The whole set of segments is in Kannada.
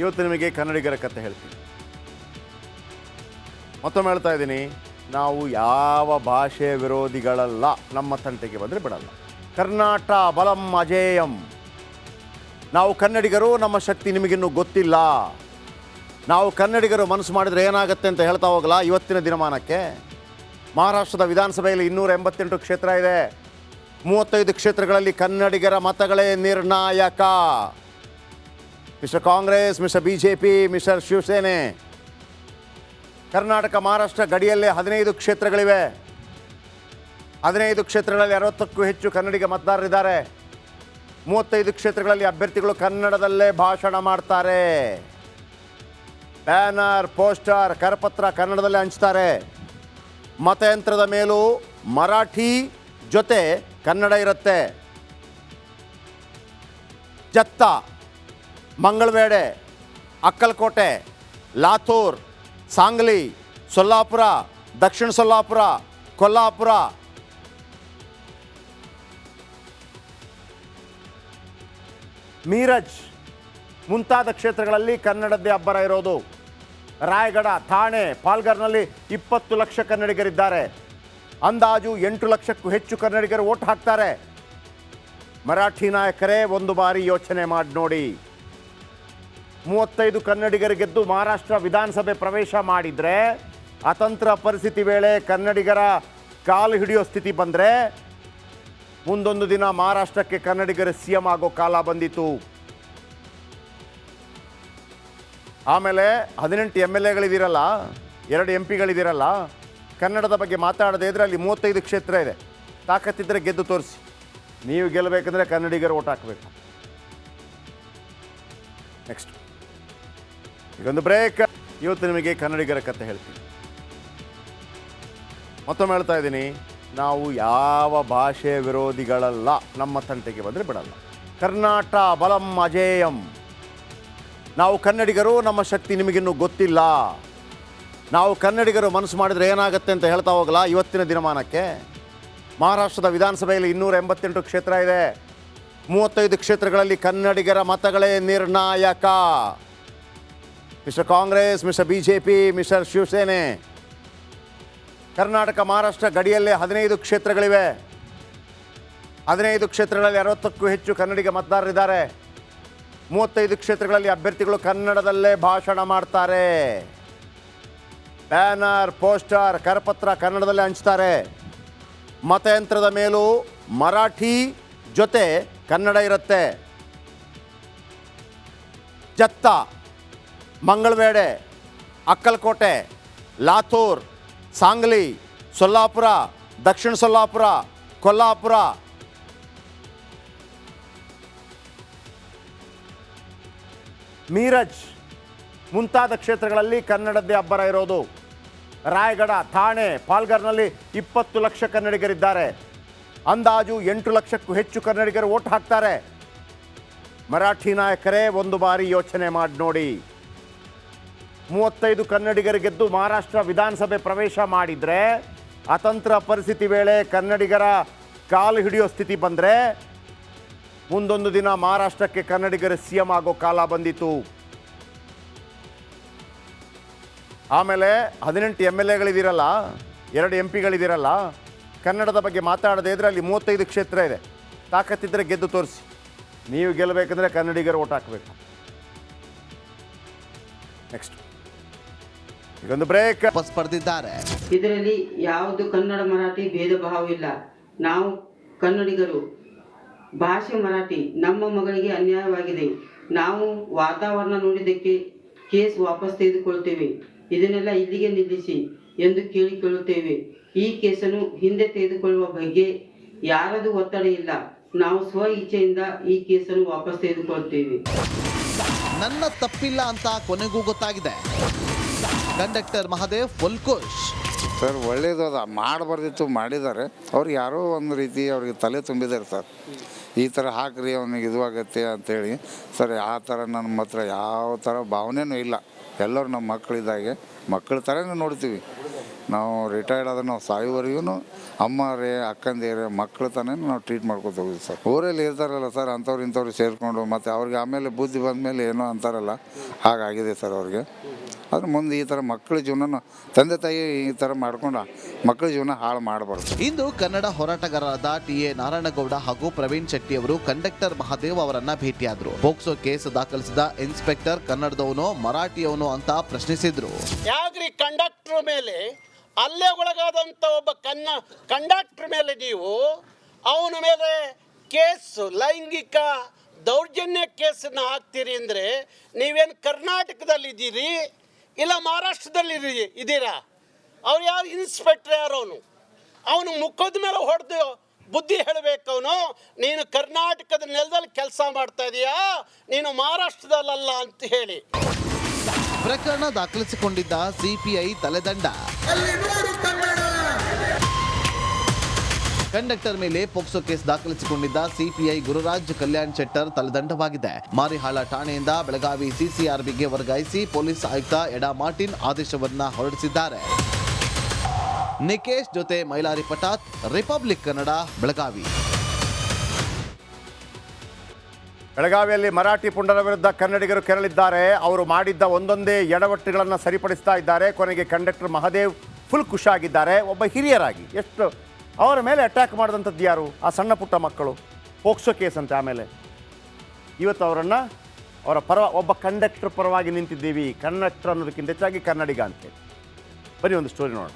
ಇವತ್ತು ನಿಮಗೆ ಕನ್ನಡಿಗರ ಕತೆ ಹೇಳ್ತೀನಿ. ಮತ್ತೊಮ್ಮೆ ಹೇಳ್ತಾ ಇದ್ದೀನಿ, ನಾವು ಯಾವ ಭಾಷೆ ವಿರೋಧಿಗಳಲ್ಲ, ನಮ್ಮ ತಂಟೆಗೆ ಬಂದರೆ ಬಿಡಲ್ಲ. ಕರ್ನಾಟ ಬಲಂ ಅಜೇಯಂ. ನಾವು ಕನ್ನಡಿಗರು, ನಮ್ಮ ಶಕ್ತಿ ನಿಮಗಿನ್ನೂ ಗೊತ್ತಿಲ್ಲ. ನಾವು ಕನ್ನಡಿಗರು ಮನಸ್ಸು ಮಾಡಿದರೆ ಏನಾಗುತ್ತೆ ಅಂತ ಹೇಳ್ತಾ ಹೋಗಲ್ಲ, ಇವತ್ತಿನ ದಿನಮಾನಕ್ಕೆ. ಮಹಾರಾಷ್ಟ್ರದ ವಿಧಾನಸಭೆಯಲ್ಲಿ ಇನ್ನೂರ ಎಂಬತ್ತೆಂಟು ಕ್ಷೇತ್ರ ಇದೆ. ಮೂವತ್ತೈದು ಕ್ಷೇತ್ರಗಳಲ್ಲಿ ಕನ್ನಡಿಗರ ಮತಗಳೇ ನಿರ್ಣಾಯಕ. Mister Congress mister B J P mister Shiv Sena Karnataka Maharashtra ಗಡಿಯಲ್ಲೇ ಹದಿನೈದು ಕ್ಷೇತ್ರಗಳಿವೆ. ಹದಿನೈದು ಕ್ಷೇತ್ರಗಳಲ್ಲಿ ಅರವತ್ತಕ್ಕೂ ಹೆಚ್ಚು ಕನ್ನಡಿಗ ಮತದಾರರಿದ್ದಾರೆ. ಮೂವತ್ತೈದು ಕ್ಷೇತ್ರಗಳಲ್ಲಿ ಅಭ್ಯರ್ಥಿಗಳು ಕನ್ನಡದಲ್ಲೇ ಭಾಷಣ ಮಾಡ್ತಾರೆ. ಬ್ಯಾನರ್ ಪೋಸ್ಟರ್ ಕರಪತ್ರ ಕನ್ನಡದಲ್ಲೇ ಹಂಚ್ತಾರೆ. ಮತಯಂತ್ರದ ಮೇಲೂ ಮರಾಠಿ ಜೊತೆ ಕನ್ನಡ ಇರುತ್ತೆ. ಜತ್ತ. ಮಂಗಳವೇಡೆ, ಅಕ್ಕಲಕೋಟೆ, ಲಾತೂರ್, ಸಾಂಗ್ಲಿ, ಸೊಲ್ಲಾಪುರ, ದಕ್ಷಿಣ ಸೊಲ್ಲಾಪುರ, ಕೊಲ್ಲಾಪುರ. ಮೀರಜ್ ಮುಂತಾದ ಕ್ಷೇತ್ರಗಳಲ್ಲಿ ಕನ್ನಡದ್ದೇ ಅಬ್ಬರ ಇರೋದು. ರಾಯಗಢ ಥಾಣೆ ಪಾಲ್ಗರ್ನಲ್ಲಿ ಇಪ್ಪತ್ತು ಲಕ್ಷ ಕನ್ನಡಿಗರಿದ್ದಾರೆ. ಅಂದಾಜು ಎಂಟು ಲಕ್ಷಕ್ಕೂ ಹೆಚ್ಚು ಕನ್ನಡಿಗರು ಓಟ್ ಹಾಕ್ತಾರೆ. ಮರಾಠಿ ನಾಯಕರೇ ಒಂದು ಬಾರಿ ಯೋಚನೆ ಮಾಡಿ ನೋಡಿ. ಮೂವತ್ತೈದು ಕನ್ನಡಿಗರು ಗೆದ್ದು ಮಹಾರಾಷ್ಟ್ರ ವಿಧಾನಸಭೆ ಪ್ರವೇಶ ಮಾಡಿದರೆ, ಅತಂತ್ರ ಪರಿಸ್ಥಿತಿ ವೇಳೆ ಕನ್ನಡಿಗರ ಕಾಲು ಹಿಡಿಯೋ ಸ್ಥಿತಿ ಬಂದರೆ, ಮುಂದೊಂದು ದಿನ ಮಹಾರಾಷ್ಟ್ರಕ್ಕೆ ಕನ್ನಡಿಗರ ಸಿ ಎಂ ಆಗೋ ಕಾಲ ಬಂದಿತು ಆಮೇಲೆ ಹದಿನೆಂಟು ಎಂ ಎಲ್ ಎಗಳಿದಿರಲ್ಲ, ಎರಡು ಎಂ ಪಿಗಳಿದಿರಲ್ಲ, ಕನ್ನಡದ ಬಗ್ಗೆ ಮಾತಾಡದೇ ಇದ್ರೆ ಅಲ್ಲಿ ಮೂವತ್ತೈದು ಕ್ಷೇತ್ರ ಇದೆ. ತಾಕತ್ತಿದ್ರೆ ಗೆದ್ದು ತೋರಿಸಿ. ನೀವು ಗೆಲ್ಲಬೇಕಂದ್ರೆ ಕನ್ನಡಿಗರು ಓಟ್ ಹಾಕಬೇಕು. ನೆಕ್ಸ್ಟ್ ಈಗೊಂದು ಬ್ರೇಕ್ ಇವತ್ತು ನಿಮಗೆ ಕನ್ನಡಿಗರ ಕತೆ ಹೇಳ್ತೀನಿ. ಮತ್ತೊಮ್ಮೆ ಹೇಳ್ತಾ ಇದ್ದೀನಿ, ನಾವು ಯಾವ ಭಾಷೆ ವಿರೋಧಿಗಳಲ್ಲ, ನಮ್ಮ ತಂಟೆಗೆ ಬಂದರೆ ಬಿಡಲ್ಲ. ಕರ್ನಾಟ ಬಲಂ ಅಜೇಯಂ. ನಾವು ಕನ್ನಡಿಗರು, ನಮ್ಮ ಶಕ್ತಿ ನಿಮಗಿನ್ನೂ ಗೊತ್ತಿಲ್ಲ. ನಾವು ಕನ್ನಡಿಗರು ಮನಸ್ಸು ಮಾಡಿದರೆ ಏನಾಗುತ್ತೆ ಅಂತ ಹೇಳ್ತಾ ಹೋಗಲ್ಲ ಇವತ್ತಿನ ದಿನಮಾನಕ್ಕೆ? ಮಹಾರಾಷ್ಟ್ರದ ವಿಧಾನಸಭೆಯಲ್ಲಿ ಇನ್ನೂರ ಎಂಬತ್ತೆಂಟು ಕ್ಷೇತ್ರ ಇದೆ. ಮೂವತ್ತೈದು ಕ್ಷೇತ್ರಗಳಲ್ಲಿ ಕನ್ನಡಿಗರ ಮತಗಳೇ ನಿರ್ಣಾಯಕ. Mister Congress mister B J P mister Shiv Sena Karnataka Maharashtra ಗಡಿಯಲ್ಲೇ ಹದಿನೈದು ಕ್ಷೇತ್ರಗಳಿವೆ. ಹದಿನೈದು ಕ್ಷೇತ್ರಗಳಲ್ಲಿ ಅರವತ್ತಕ್ಕೂ ಹೆಚ್ಚು ಕನ್ನಡಿಗ ಮತದಾರರಿದ್ದಾರೆ. ಮೂವತ್ತೈದು ಕ್ಷೇತ್ರಗಳಲ್ಲಿ ಅಭ್ಯರ್ಥಿಗಳು ಕನ್ನಡದಲ್ಲೇ ಭಾಷಣ ಮಾಡ್ತಾರೆ. ಬ್ಯಾನರ್ ಪೋಸ್ಟರ್ ಕರಪತ್ರ ಕನ್ನಡದಲ್ಲೇ ಹಂಚ್ತಾರೆ. ಮತಯಂತ್ರದ ಮೇಲೂ ಮರಾಠಿ ಜೊತೆ ಕನ್ನಡ ಇರುತ್ತೆ. ಜತ್ತ. ಮಂಗಳವೇಡೆ, ಅಕ್ಕಲಕೋಟೆ ಲಾತೂರ್ ಸಾಂಗ್ಲಿ, ಸೊಲ್ಲಾಪುರ, ದಕ್ಷಿಣ ಸೊಲ್ಲಾಪುರ, ಕೊಲ್ಲಾಪುರ. ಮೀರಜ್ ಮುಂತಾದ ಕ್ಷೇತ್ರಗಳಲ್ಲಿ ಕನ್ನಡದ್ದೇ ಅಬ್ಬರ ಇರೋದು. ರಾಯಗಢ ಥಾಣೆ ಪಾಲ್ಗರ್ನಲ್ಲಿ ಇಪ್ಪತ್ತು ಲಕ್ಷ ಕನ್ನಡಿಗರಿದ್ದಾರೆ. ಅಂದಾಜು ಎಂಟು ಲಕ್ಷಕ್ಕೂ ಹೆಚ್ಚು ಕನ್ನಡಿಗರು ಓಟ್ ಹಾಕ್ತಾರೆ. ಮರಾಠಿ ನಾಯಕರೇ, ಒಂದು ಬಾರಿ ಯೋಚನೆ ಮಾಡಿ ನೋಡಿ. ಮೂವತ್ತೈದು ಕನ್ನಡಿಗರು ಗೆದ್ದು ಮಹಾರಾಷ್ಟ್ರ ವಿಧಾನಸಭೆ ಪ್ರವೇಶ ಮಾಡಿದರೆ, ಅತಂತ್ರ ಪರಿಸ್ಥಿತಿ ವೇಳೆ ಕನ್ನಡಿಗರ ಕಾಲು ಹಿಡಿಯೋ ಸ್ಥಿತಿ ಬಂದರೆ, ಮುಂದೊಂದು ದಿನ ಮಹಾರಾಷ್ಟ್ರಕ್ಕೆ ಕನ್ನಡಿಗರ ಸಿ ಎಂ ಆಗೋ ಕಾಲ ಬಂದಿತು ಆಮೇಲೆ ಹದಿನೆಂಟು ಎಂ ಎಲ್ ಎಗಳಿದಿರಲ್ಲ, ಎರಡು ಎಂ ಪಿಗಳಿದಿರಲ್ಲ, ಕನ್ನಡದ ಬಗ್ಗೆ ಮಾತಾಡದೇ ಇದ್ರೆ ಅಲ್ಲಿ ಮೂವತ್ತೈದು ಕ್ಷೇತ್ರ ಇದೆ. ತಾಕತ್ತಿದ್ದರೆ ಗೆದ್ದು ತೋರಿಸಿ. ನೀವು ಗೆಲ್ಲಬೇಕಂದ್ರೆ ಕನ್ನಡಿಗರು ಓಟ್ ಹಾಕಬೇಕು. ನೆಕ್ಸ್ಟ್ ಈಗೊಂದು ಬ್ರೇಕ್ ವಾಪಸ್ ಪಡೆದಿದ್ದಾರೆ ಇದರಲ್ಲಿ ಯಾವುದು ಕನ್ನಡ ಮರಾಠಿ ಭೇದ ಭಾವವಿಲ್ಲ ನಾವು ಕನ್ನಡಿಗರು. ಭಾಷೆ ಮರಾಠಿ ನಮ್ಮ ಮಗಳಿಗೆ ಅನ್ಯಾಯವಾಗಿದೆ. ನಾವು ವಾತಾವರಣ ನೋಡಿದ್ದಕ್ಕೆ ಕೇಸ್ ವಾಪಸ್ ತೆಗೆದುಕೊಳ್ತೇವೆ. ಇದನ್ನೆಲ್ಲ ಇಲ್ಲಿಗೆ ನಿಲ್ಲಿಸಿ ಎಂದು ಕೇಳಿಕೊಳ್ಳುತ್ತೇವೆ. ಈ ಕೇಸನ್ನು ಹಿಂದೆ ತೆಗೆದುಕೊಳ್ಳುವ ಬಗ್ಗೆ ಯಾರದು ಒತ್ತಡ ಇಲ್ಲ. ನಾವು ಸ್ವ ಇಚ್ಛೆಯಿಂದ ಈ ಕೇಸನ್ನು ವಾಪಸ್ ತೆಗೆದುಕೊಳ್ತೇವೆ. ನನ್ನ ತಪ್ಪಿಲ್ಲ ಅಂತ ಕೊನೆಗೂ ಗೊತ್ತಾಗಿದೆ. ಕಂಡಕ್ಟರ್ ಮಹಾದೇವ್ ಫುಲ್ ಖುಷ್ ಸರ್, ಒಳ್ಳೇದು ಅದು. ಮಾಡಬಾರ್ದಿತ್ತು, ಮಾಡಿದ್ದಾರೆ. ಅವ್ರು ಯಾರೋ ಒಂದು ರೀತಿ ಅವ್ರಿಗೆ ತಲೆ ತುಂಬಿದ್ದಾರೆ ಸರ್. ಈ ಥರ ಹಾಕ್ರಿ, ಅವನಿಗೆ ಇದು ಆಗತ್ತೆ ಅಂತೇಳಿ. ಸರ್, ಆ ಥರ ನನ್ನ ಹತ್ರ ಯಾವ ಥರ ಭಾವನೆನೂ ಇಲ್ಲ. ಎಲ್ಲರೂ ನಮ್ಮ ಮಕ್ಕಳಿದ್ದಾಗೆ. ಮಕ್ಕಳ ಥರನೇ ನೋಡ್ತೀವಿ. ನಾವು ರಿಟೈರ್ಡ್ ಆದ್ರೆ ನಾವು ಸಾಯುವರೆಗೂ ಅಮ್ಮರೇ ಅಕ್ಕಂದಿರೇ ಮಕ್ಕಳ ತಾನೇ ನಾವು ಟ್ರೀಟ್ ಮಾಡ್ಕೊತ ಹೋಗಿದ್ವಿ ಸರ್. ಊರಲ್ಲಿ ಇರ್ತಾರಲ್ಲ ಸರ್, ಅಂಥವ್ರು ಇಂಥವ್ರು ಸೇರಿಕೊಂಡು ಮತ್ತು ಅವ್ರಿಗೆ ಆಮೇಲೆ ಬುದ್ಧಿ ಬಂದ ಮೇಲೆ ಏನೋ ಅಂತಾರಲ್ಲ. ಹಾಗಾಗಿದೆ ಸರ್ ಅವ್ರಿಗೆ. ಆದ್ರೆ ಮುಂದೆ ಈ ಥರ ಮಕ್ಕಳ ಜೀವನ ತಂದೆ ತಾಯಿ ಈ ಥರ ಮಾಡ್ಕೊಂಡು ಮಕ್ಕಳ ಜೀವನ ಹಾಳು ಮಾಡಬಾರ್ದು. ಇಂದು ಕನ್ನಡ ಹೋರಾಟಗಾರರಾದ ಟಿ ಎ ನಾರಾಯಣಗೌಡ ಹಾಗೂ ಪ್ರವೀಣ್ ಶೆಟ್ಟಿ ಅವರು ಕಂಡಕ್ಟರ್ ಮಹಾದೇವ್ ಅವರನ್ನ ಭೇಟಿಯಾದ್ರು. ಪೋಕ್ಸೋ ಕೇಸ್ ದಾಖಲಿಸಿದ ಇನ್ಸ್ಪೆಕ್ಟರ್ ಕನ್ನಡದವನು ಮರಾಠಿಯವನು ಅಂತ ಪ್ರಶ್ನಿಸಿದ್ರು. ಯಾಕ್ರಿ ಕಂಡಕ್ಟರ್ ಮೇಲೆ ಅಲ್ಲೇ ಒಳಗಾದಂಥ ಒಬ್ಬ ಕನ್ನ ಕಂಡಕ್ಟರ್ ಮೇಲೆ ನೀವು ಅವನ ಮೇಲೆ ಕೇಸು ಲೈಂಗಿಕ ದೌರ್ಜನ್ಯ ಕೇಸನ್ನು ಹಾಕ್ತೀರಿ ಅಂದರೆ ನೀವೇನು ಕರ್ನಾಟಕದಲ್ಲಿದ್ದೀರಿ? ಇಲ್ಲ ಮಹಾರಾಷ್ಟ್ರದಲ್ಲಿ ಇದ್ದೀರಾ? ಅವ್ರು ಯಾರು ಇನ್ಸ್ಪೆಕ್ಟರ್ ಯಾರು ಅವನು? ಅವನು ಮುಖದ ಮೇಲೆ ಹೊಡೆದು ಬುದ್ಧಿ ಹೇಳಬೇಕು ಅವನು. ನೀನು ಕರ್ನಾಟಕದ ನೆಲದಲ್ಲಿ ಕೆಲಸ ಮಾಡ್ತಾ ಇದೀಯಾ? ನೀನು ಮಹಾರಾಷ್ಟ್ರದಲ್ಲ ಅಂತ ಹೇಳಿ. ಪ್ರಕರಣ ದಾಖಲಿಸಿಕೊಂಡಿದ್ದ ಸಿಪಿಐ ತಲೆದಂಡ. ಕಂಡಕ್ಟರ್ ಮೇಲೆ ಪೋಕ್ಸೋ ಕೇಸ್ ದಾಖಲಿಸಿಕೊಂಡಿದ್ದ ಸಿಪಿಐ ಗುರುರಾಜ್ ಕಲ್ಯಾಣ್ ಶೆಟ್ಟರ್ ತಲೆದಂಡವಾಗಿದೆ. ಮಾರಿಹಾಳ ಠಾಣೆಯಿಂದ ಬೆಳಗಾವಿ ಸಿಸಿಆರ್ಬಿಗೆ ವರ್ಗಾಯಿಸಿ ಪೊಲೀಸ್ ಆಯುಕ್ತ ಎಡಾ ಮಾರ್ಟಿನ್ ಆದೇಶವನ್ನ ಹೊರಡಿಸಿದ್ದಾರೆ. ನಿಕೇಶ್ ಜೊತೆ ಮೈಲಾರಿ ಪಟಾತ್, ರಿಪಬ್ಲಿಕ್ ಕನ್ನಡ, ಬೆಳಗಾವಿ. ಬೆಳಗಾವಿಯಲ್ಲಿ ಮರಾಠಿ ಪುಂಡರ ವಿರುದ್ಧ ಕನ್ನಡಿಗರು ಕೆರಳಿದ್ದಾರೆ. ಅವರು ಮಾಡಿದ್ದ ಒಂದೊಂದೇ ಎಡವಟ್ಟುಗಳನ್ನು ಸರಿಪಡಿಸ್ತಾ ಇದ್ದಾರೆ. ಕೊನೆಗೆ ಕಂಡಕ್ಟರ್ ಮಹದೇವ್ ಫುಲ್ ಖುಷಿಯಾಗಿದ್ದಾರೆ. ಒಬ್ಬ ಹಿರಿಯರಾಗಿ ಎಷ್ಟು ಅವರ ಮೇಲೆ ಅಟ್ಯಾಕ್ ಮಾಡಿದಂಥದ್ದು ಯಾರು? ಆ ಸಣ್ಣ ಪುಟ್ಟ ಮಕ್ಕಳು. ಪೋಕ್ಸೋ ಕೇಸ್ ಅಂತೆ ಆಮೇಲೆ. ಇವತ್ತು ಅವರನ್ನು ಅವರ ಪರ ಒಬ್ಬ ಕಂಡಕ್ಟರ್ ಪರವಾಗಿ ನಿಂತಿದ್ದೀವಿ. ಕಂಡಕ್ಟರ್ ಅನ್ನೋದಕ್ಕಿಂತ ಹೆಚ್ಚಾಗಿ ಕನ್ನಡಿಗ ಅಂತೇಳಿ ಬನ್ನಿ ಒಂದು ಸ್ಟೋರಿ ನೋಡೋಣ.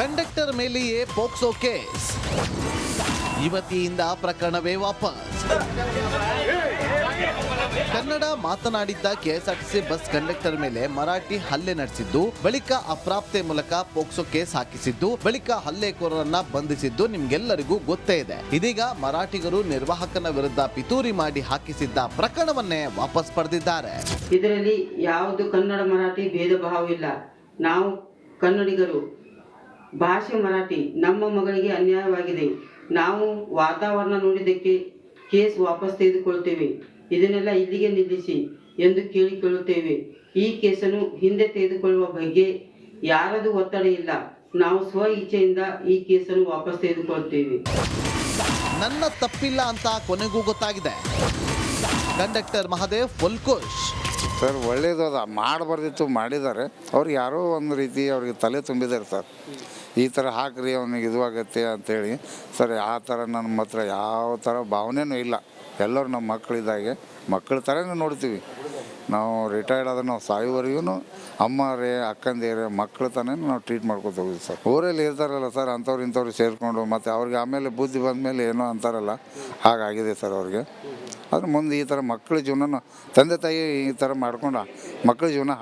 ಕಂಡಕ್ಟರ್ ಮೇಲೆಯೇ ಪೋಕ್ಸೋ ಕೇಸ್ ಯುವತಿಯಿಂದ ಪ್ರಕರಣವೇ ವಾಪಸ್. ಕನ್ನಡ ಮಾತನಾಡಿದ್ದ ಕೆಎಸ್ಆರ್ಟಿಸಿ ಬಸ್ ಕಂಡಕ್ಟರ್ ಮೇಲೆ ಮರಾಠಿ ಹಲ್ಲೆ ನಡೆಸಿದ್ದು, ಬಳಿಕ ಅಪ್ರಾಪ್ತೆ ಮೂಲಕ ಪೋಕ್ಸೋ ಕೇಸ್ ಹಾಕಿಸಿದ್ದು, ಬಳಿಕ ಹಲ್ಲೆಕೋರರನ್ನ ಬಂಧಿಸಿದ್ದು ನಿಮ್ಗೆಲ್ಲರಿಗೂ ಗೊತ್ತೇ ಇದೆ. ಇದೀಗ ಮರಾಠಿಗರು ನಿರ್ವಾಹಕನ ವಿರುದ್ಧ ಪಿತೂರಿ ಮಾಡಿ ಹಾಕಿಸಿದ್ದ ಪ್ರಕರಣವನ್ನೇ ವಾಪಸ್ ಪಡೆದಿದ್ದಾರೆ. ಇದರಲ್ಲಿ ಯಾವುದು ಕನ್ನಡ ಮರಾಠಿ ಭೇದ ಇಲ್ಲ. ನಾವು ಕನ್ನಡಿಗರು, ಭಾಷೆ ಮರಾಠಿ, ನಮ್ಮ ಮಗಳಿಗೆ ಅನ್ಯಾಯವಾಗಿದೆ. ನಾವು ವಾತಾವರಣ ನೋಡಿದ್ದಕ್ಕೆ ಕೇಸ್ ವಾಪಸ್ ತೆಗೆದುಕೊಳ್ತೇವೆ. ಇದನ್ನೆಲ್ಲ ಇಲ್ಲಿಗೆ ನಿಲ್ಲಿಸಿ ಎಂದು ಕೇಳಿಕೊಳ್ಳುತ್ತೇವೆ ಈ ಕೇಸನ್ನು ಹಿಂದೆ ತೆಗೆದುಕೊಳ್ಳುವ ಬಗ್ಗೆ ಯಾರದು ಒತ್ತಡ ಇಲ್ಲ. ನಾವು ಸ್ವ ಇಚ್ಛೆಯಿಂದ ಈ ಕೇಸನ್ನು ವಾಪಸ್ ತೆಗೆದುಕೊಳ್ತೇವೆ. ನನ್ನ ತಪ್ಪಿಲ್ಲ ಅಂತ ಕೊನೆಗೂ ಗೊತ್ತಾಗಿದೆ. ಕಂಡಕ್ಟರ್ ಮಹಾದೇವ್ ಫುಲ್ ಸರ್, ಒಳ್ಳೇದು ಅದ. ಮಾಡಬಾರ್ದಿತ್ತು, ಮಾಡಿದ್ದಾರೆ. ಅವ್ರು ಯಾರೋ ಒಂದು ರೀತಿ ಅವ್ರಿಗೆ ತಲೆ ತುಂಬಿದ್ದಾರೆ ಸರ್. ಈ ಥರ ಹಾಕ್ರಿ, ಅವನಿಗೆ ಇದು ಆಗತ್ತೆ ಅಂತೇಳಿ. ಸರ್, ಆ ಥರ ನನ್ನ ಹತ್ರ ಯಾವ ಥರ ಭಾವನೆನೂ ಇಲ್ಲ. ಎಲ್ಲರೂ ನಮ್ಮ ಮಕ್ಕಳಿದ್ದಾಗೆ ಮಕ್ಕಳ ಥರನೇ ನೋಡ್ತೀವಿ. ನಾವು ರಿಟೈರ್ಡ್ ಆದ್ರೆ ನಾವು ಸಾಯೋವರೆಗೂ ಅಮ್ಮ ರೇ, ಅಕ್ಕಂದೇರೆ ಮಕ್ಕಳು ತಾನೇ ನಾವು ಟ್ರೀಟ್ ಮಾಡ್ಕೊತ ಹೋಗಿದ್ವಿ ಸರ್. ಊರಲ್ಲಿ ಇರ್ತಾರಲ್ಲ ಸರ್, ಅಂಥವ್ರು ಇಂಥವ್ರು ಸೇರಿಕೊಂಡು ಮತ್ತು ಅವ್ರಿಗೆ ಆಮೇಲೆ ಬುದ್ಧಿ ಬಂದ ಮೇಲೆ ಏನೋ ಅಂತಾರಲ್ಲ, ಹಾಗಾಗಿದೆ ಸರ್ ಅವ್ರಿಗೆ. ಆದ್ರೆ ಮುಂದೆ ಈ ಥರ ಮಕ್ಕಳ ಜೀವನ ತಂದೆ ತಾಯಿ ಈ ಥರ ಮಾಡ್ಕೊಂಡು ಮಕ್ಕಳ ಜೀವನ